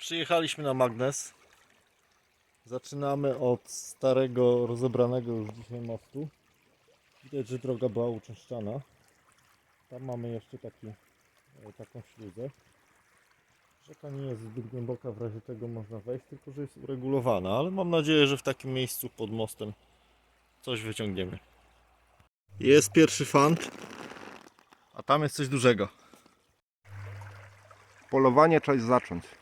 Przyjechaliśmy na magnes. Zaczynamy od starego, rozebranego już dzisiaj mostu. Widać, że droga była uczęszczana. Tam mamy jeszcze taki, e, taką śluzę. Rzeka nie jest zbyt głęboka, w razie tego można wejść, tylko że jest uregulowana, ale mam nadzieję, że w takim miejscu pod mostem coś wyciągniemy. Jest pierwszy fant, a tam jest coś dużego. Polowanie trzeba zacząć.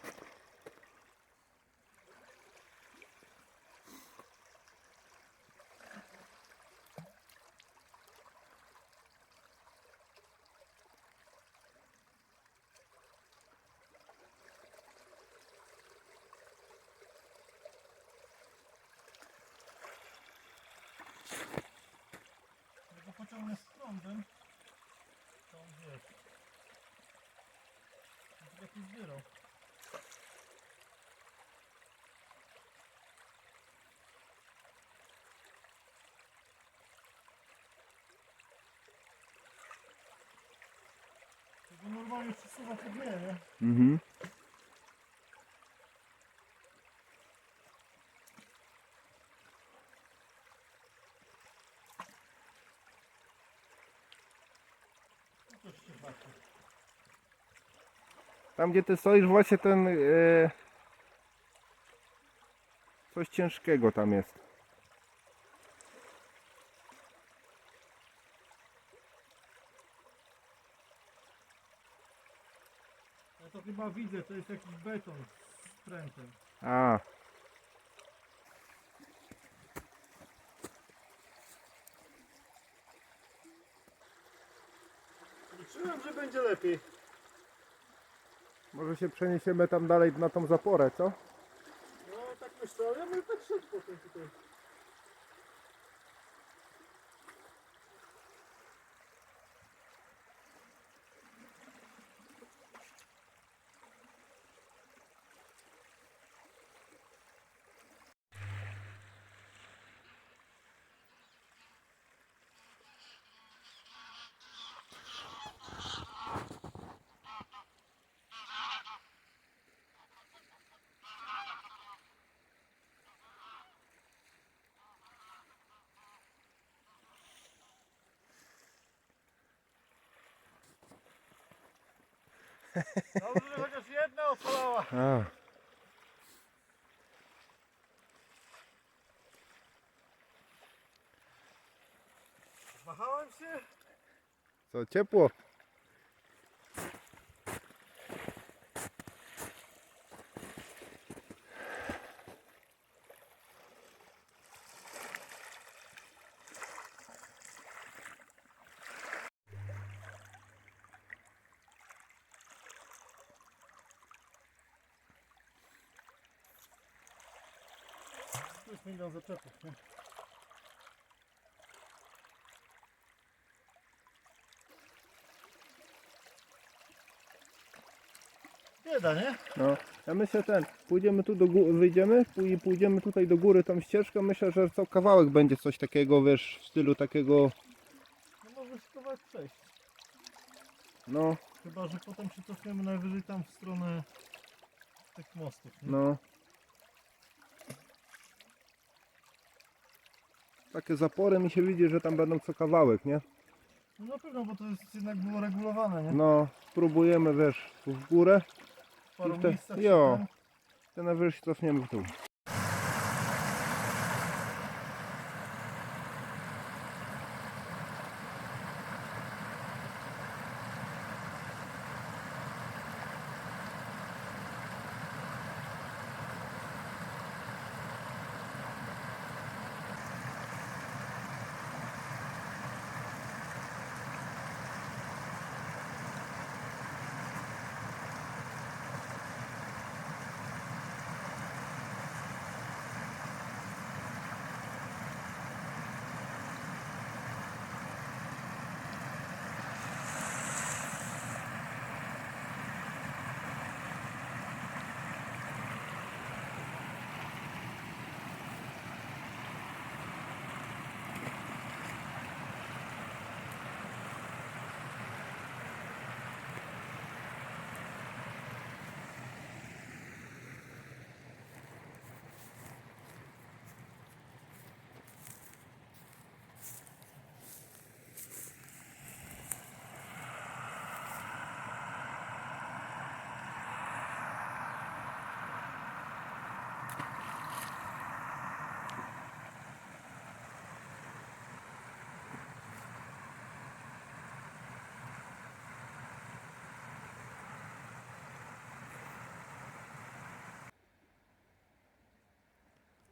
Mhm. Tam gdzie ty stoisz właśnie ten... E, coś ciężkiego tam jest. Ja widzę, to jest jakiś beton z prętem. A, Liczyłem, że będzie lepiej. może się przeniesiemy tam dalej na tą zaporę, co? No tak myślę, ale tak szedł potem tutaj. Dobrze, że chociaż jedna ocalała. A. Się. Co, ciepło? Tu jest milion zaczepów, nie? Bieda, nie? No, ja myślę ten, pójdziemy tu do góry, wyjdziemy i pójdziemy tutaj do góry tą ścieżką, myślę, że co kawałek będzie coś takiego, wiesz, w stylu takiego, No może spróbować przejść. no, Chyba, że potem się cofniemy najwyżej tam w stronę tych mostów. Nie? no. Takie zapory mi się widzi, że tam będą co kawałek, nie? No na pewno, bo to jest jednak było regulowane, nie? No, spróbujemy, wiesz, tu w górę, paru i te- miejscach się jo. ten- najwyżej cofniemy w dół.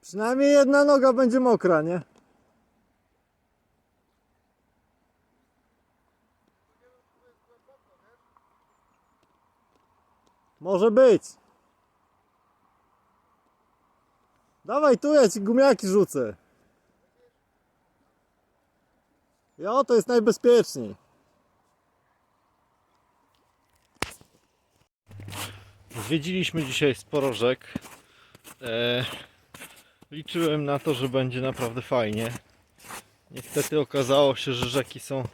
Przynajmniej jedna noga będzie mokra, nie? Może być. Dawaj tu, ja ci gumiaki rzucę. Jo, to jest najbezpieczniej. Zwiedziliśmy dzisiaj sporo rzek. E, liczyłem na to, że będzie naprawdę fajnie. Niestety okazało się, że rzeki są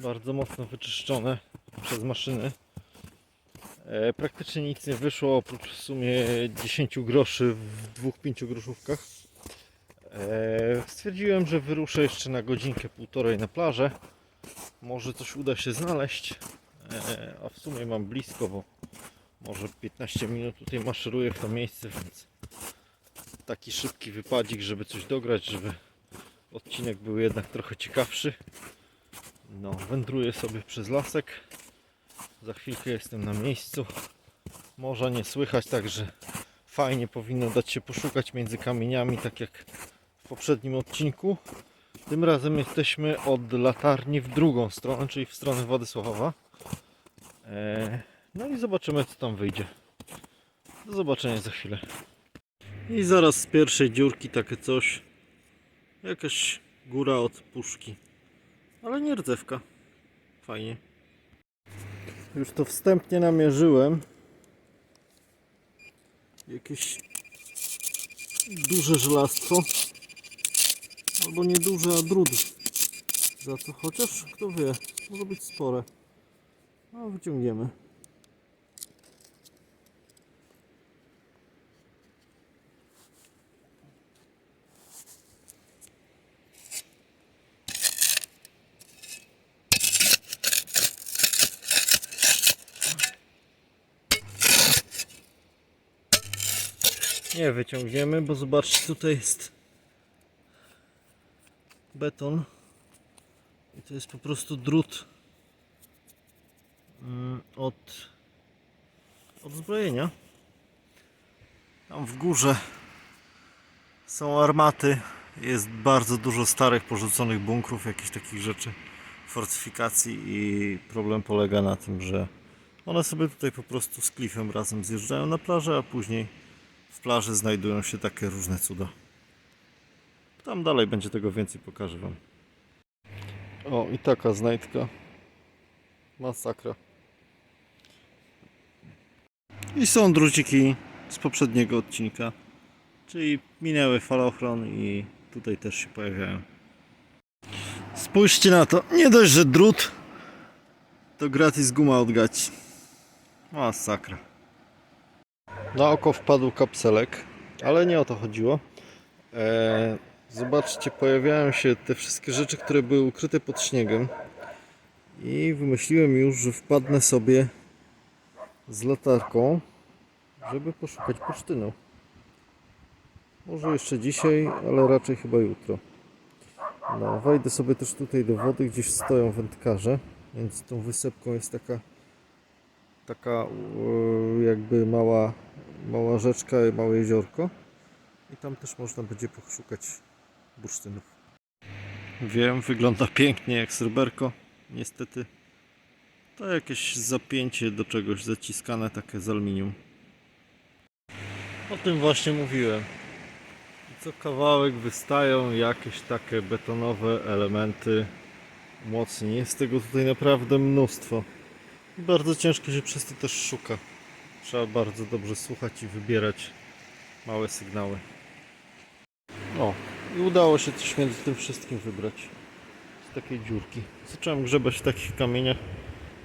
bardzo mocno wyczyszczone przez maszyny. E, praktycznie nic nie wyszło oprócz w sumie 10 groszy w dwóch 5 groszówkach. E, stwierdziłem, że wyruszę jeszcze na godzinkę, półtorej na plażę. Może coś uda się znaleźć. E, a w sumie mam blisko, bo może 15 minut tutaj maszeruję w to miejsce, więc taki szybki wypadzik, żeby coś dograć, żeby odcinek był jednak trochę ciekawszy. No, wędruję sobie przez lasek. Za chwilkę jestem na miejscu. Morza nie słychać, także fajnie powinno dać się poszukać między kamieniami, tak jak w poprzednim odcinku. Tym razem jesteśmy od latarni w drugą stronę, czyli w stronę Władysława. Eee, no i zobaczymy co tam wyjdzie. Do zobaczenia za chwilę. I zaraz z pierwszej dziurki takie coś. Jakaś góra od puszki. Ale nie rdzewka. Fajnie. Już to wstępnie namierzyłem. Jakieś duże żelastwo. Albo nie duże, a drud. Za to chociaż kto wie, może być spore. No wyciągniemy. Nie wyciągniemy, bo zobaczcie, tutaj jest beton i to jest po prostu drut mm, od od zbrojenia. Tam w górze są armaty, jest bardzo dużo starych porzuconych bunkrów, jakichś takich rzeczy, fortyfikacji i problem polega na tym, że one sobie tutaj po prostu z klifem razem zjeżdżają na plażę, a później w plaży znajdują się takie różne cuda. Tam dalej będzie tego więcej, pokażę Wam. O, i taka znajdka. Masakra. I są druciki z poprzedniego odcinka. Czyli minęły falochron i tutaj też się pojawiają. Spójrzcie na to. Nie dość, że drut, to gratis guma od gaci. Masakra. Na oko wpadł kapselek, ale nie o to chodziło. Eee, zobaczcie, pojawiają się te wszystkie rzeczy, które były ukryte pod śniegiem. I wymyśliłem już, że wpadnę sobie z latarką, żeby poszukać bursztynu. Może jeszcze dzisiaj, ale raczej chyba jutro. No, wejdę sobie też tutaj do wody, gdzieś stoją wędkarze, więc tą wysepką jest taka taka e, jakby mała, mała rzeczka, małe jeziorko i tam też można będzie poszukać bursztynów. Wiem, wygląda pięknie jak sreberko. Niestety to jakieś zapięcie do czegoś zaciskane takie z aluminium. O tym właśnie mówiłem. I co kawałek wystają jakieś takie betonowe elementy mocniej. Jest tego tutaj naprawdę mnóstwo. Bardzo ciężko się przez to też szuka. Trzeba bardzo dobrze słuchać i wybierać małe sygnały. O, i udało się coś między tym wszystkim wybrać. Z takiej dziurki. Zacząłem grzebać w takich kamieniach.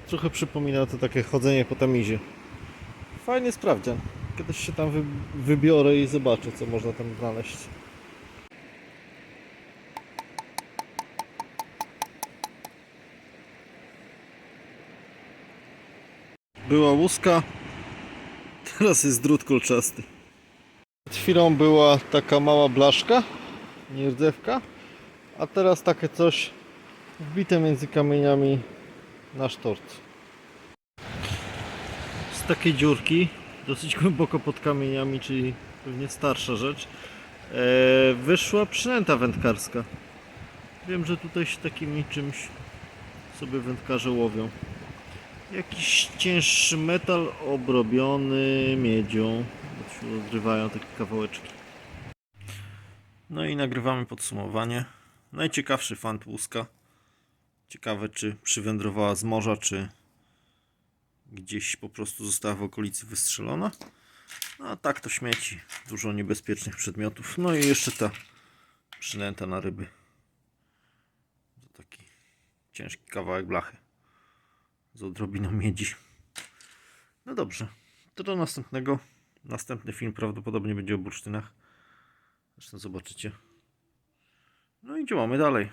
Trochę przypomina to takie chodzenie po tamizie. Fajnie sprawdzian. Kiedyś się tam wy wybiorę i zobaczę, co można tam znaleźć. Była łuska, teraz jest drut kolczasty. Przed chwilą była taka mała blaszka, nierdzewka, a teraz takie coś wbite między kamieniami na sztorc. Z takiej dziurki, dosyć głęboko pod kamieniami, czyli pewnie starsza rzecz, e, wyszła przynęta wędkarska. Wiem, że tutaj się takimi czymś sobie wędkarze łowią. Jakiś cięższy metal obrobiony miedzią. Odrywają takie kawałeczki. No i nagrywamy podsumowanie. Najciekawszy fan łuska. Ciekawe, czy przywędrowała z morza, czy gdzieś po prostu została w okolicy wystrzelona. No a tak to śmieci. Dużo niebezpiecznych przedmiotów. No i jeszcze ta przynęta na ryby. To taki ciężki kawałek blachy. Z odrobiną miedzi. No dobrze. To do następnego. Następny film prawdopodobnie będzie o bursztynach. Zresztą zobaczycie. No i działamy dalej.